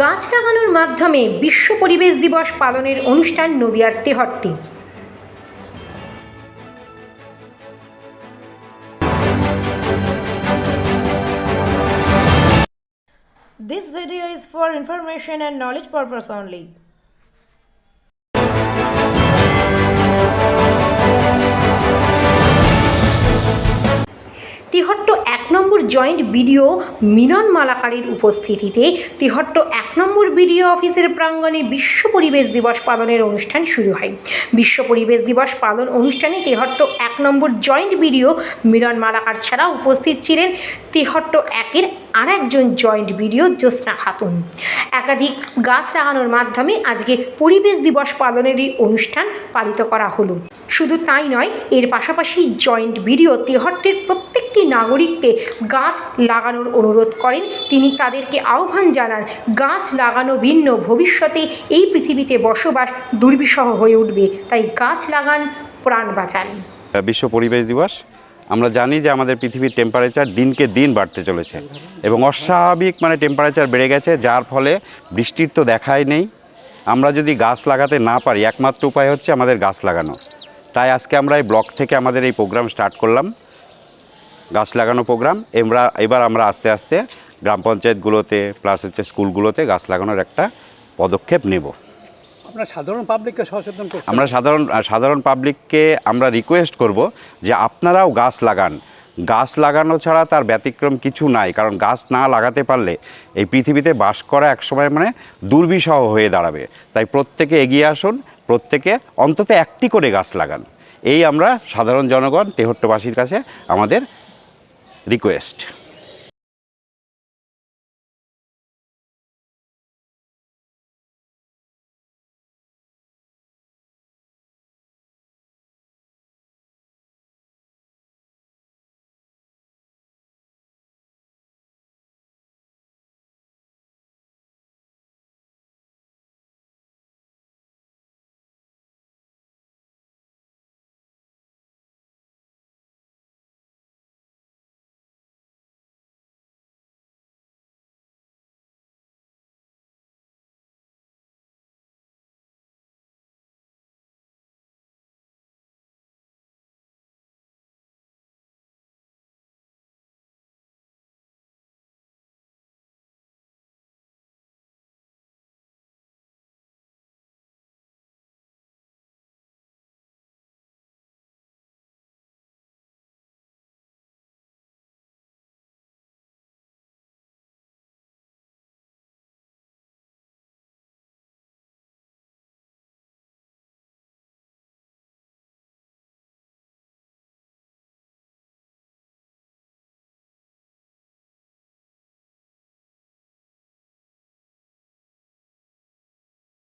গাছ লাগানোর মাধ্যমে বিশ্ব পরিবেশ দিবস পালনের অনুষ্ঠান নদিয়ার তেহট্টে This video is for information and knowledge purpose only. Tehatta number joint BDO Milan মালাকারের উপস্থিতিতে তিহট্ট এক নম্বর বিডিও অফিসের প্রাঙ্গণে বিশ্ব পরিবেশ দিবস পালনের অনুষ্ঠান শুরু হয়। বিশ্ব পরিবেশ দিবস পালন অনুষ্ঠানে তেহট্ট এক number joint BDO Milan Malakar ছাড়া উপস্থিত ছিলেন তেহট্ট একের আর একজন জয়েন্ট বিডিও জ্যোৎস্না খাতুন। একাধিক গাছ লাগানোর মাধ্যমে আজকে পরিবেশ দিবস পালনের এই অনুষ্ঠান পালিত করা হলো। শুধু তাই নয়, এর পাশাপাশি জয়েন্ট ভিডিও তেহট্টের প্রত্যেকটি নাগরিককে গাছ লাগানোর অনুরোধ করেন। তিনি তাদেরকে আহ্বান জানান, গাছ লাগানো ভিন্ন ভবিষ্যতে এই পৃথিবীতে বসবাস দুর্বিষহ হয়ে উঠবে। তাই গাছ লাগান, প্রাণ বাঁচান। বিশ্ব পরিবেশ দিবস। আমরা জানি যে আমাদের পৃথিবীর টেম্পারেচার দিনকে দিন বাড়তে চলেছে এবং অস্বাভাবিক মানে টেম্পারেচার বেড়ে গেছে, যার ফলে বৃষ্টির তো দেখাই নেই। আমরা যদি গাছ লাগাতে না পারি, একমাত্র উপায় হচ্ছে আমাদের গাছ লাগানো। তাই আজকে আমরা এই ব্লক থেকে আমাদের এই প্রোগ্রাম স্টার্ট করলাম। গাছ লাগানো প্রোগ্রাম। এমরা এবার আমরা আস্তে আস্তে গ্রাম পঞ্চায়েতগুলোতে প্লাস হচ্ছে স্কুলগুলোতে গাছ লাগানোর একটা পদক্ষেপ নেব। আমরা সাধারণ পাবলিককে সচেতন আমরা সাধারণ সাধারণ পাবলিককে আমরা রিকোয়েস্ট করব যে আপনারাও গাছ লাগান। গাছ লাগানো ছাড়া তার ব্যতিক্রম কিছু নাই, কারণ গাছ না লাগাতে পারলে এই পৃথিবীতে বাস করা একসময় মানে দুর্বিষহ হয়ে দাঁড়াবে। তাই প্রত্যেকে এগিয়ে আসুন, প্রত্যেকে অন্তত একটি করে গাছ লাগান। এই আমরা সাধারণ জনগণ, তেহট্টবাসীর কাছে আমাদের রিকোয়েস্ট